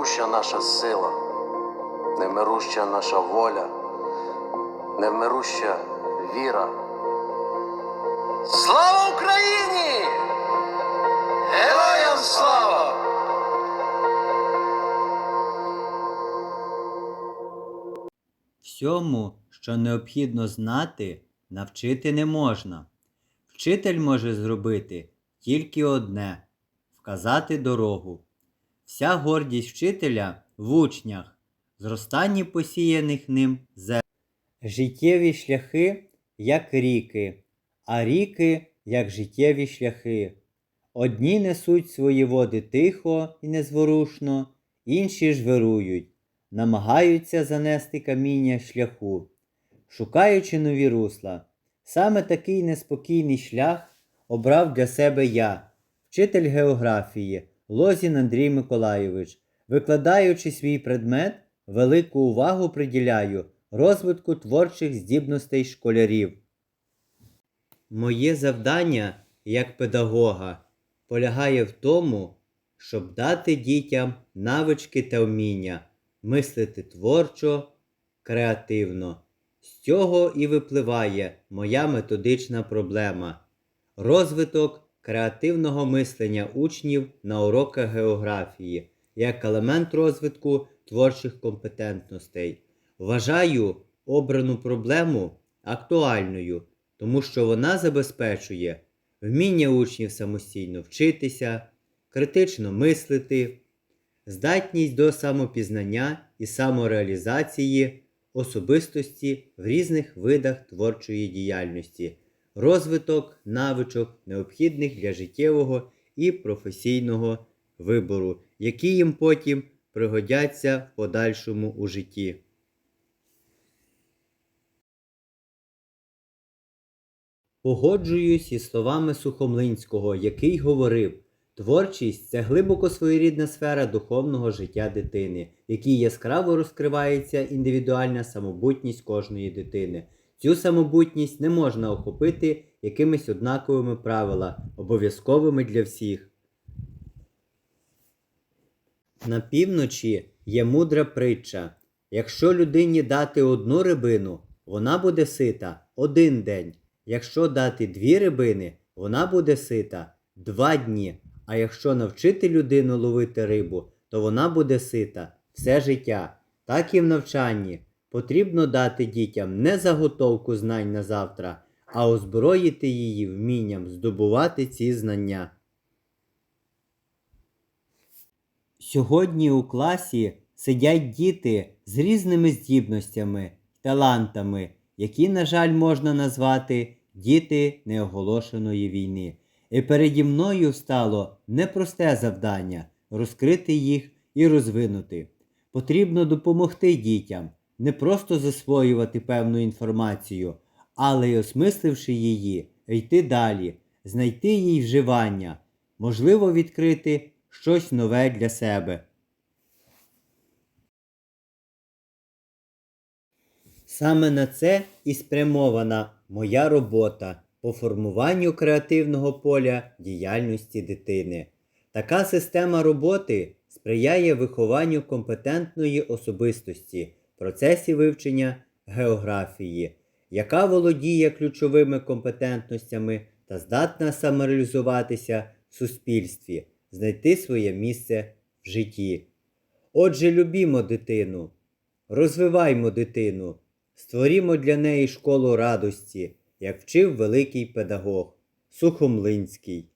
Невмируща наша сила, невмируща наша воля, невмируща віра. Слава Україні! Героям слава! Всьому, що необхідно знати, навчити не можна. Вчитель може зробити тільки одне вказати дорогу. Вся гордість вчителя в учнях, зростанні посіяних ним зерен. Життєві шляхи, як ріки, а ріки, як життєві шляхи. Одні несуть свої води тихо і незворушно, інші ж вирують намагаються занести каміння шляху, шукаючи нові русла. Саме такий неспокійний шлях обрав для себе я, вчитель географії Лозін Андрій Миколайович, викладаючи свій предмет, велику увагу приділяю розвитку творчих здібностей школярів. Моє завдання як педагога полягає в тому, щоб дати дітям навички та вміння мислити творчо, креативно. З цього і випливає моя методична проблема розвиток креативного мислення учнів на уроках географії як елемент розвитку творчих компетентностей. Вважаю обрану проблему актуальною, тому що вона забезпечує вміння учнів самостійно вчитися, критично мислити, здатність до самопізнання і самореалізації особистості в різних видах творчої діяльності, розвиток навичок, необхідних для життєвого і професійного вибору, які їм потім пригодяться в подальшому у житті. Погоджуюсь із словами Сухомлинського, який говорив: творчість це глибоко своєрідна сфера духовного життя дитини, в якій яскраво розкривається індивідуальна самобутність кожної дитини. Цю самобутність не можна охопити якимись однаковими правилами, обов'язковими для всіх. На півночі є мудра притча. Якщо людині дати одну рибину, вона буде сита один день. Якщо дати дві рибини, вона буде сита два дні. А якщо навчити людину ловити рибу, то вона буде сита все життя. Так і в навчанні потрібно дати дітям не заготовку знань на завтра, а озброїти її вмінням здобувати ці знання. Сьогодні у класі сидять діти з різними здібностями, талантами, які, на жаль, можна назвати діти неоголошеної війни. І переді мною стало непросте завдання розкрити їх і розвинути. Потрібно допомогти дітям, не просто засвоювати певну інформацію, але й осмисливши її, йти далі, знайти їй вживання, можливо, відкрити щось нове для себе. Саме на це і спрямована моя робота по формуванню креативного поля діяльності дитини. Така система роботи сприяє вихованню компетентної особистості процесі вивчення географії, яка володіє ключовими компетентностями та здатна самореалізуватися в суспільстві, знайти своє місце в житті. Отже, любімо дитину, розвиваймо дитину, створімо для неї школу радості, як вчив великий педагог Сухомлинський.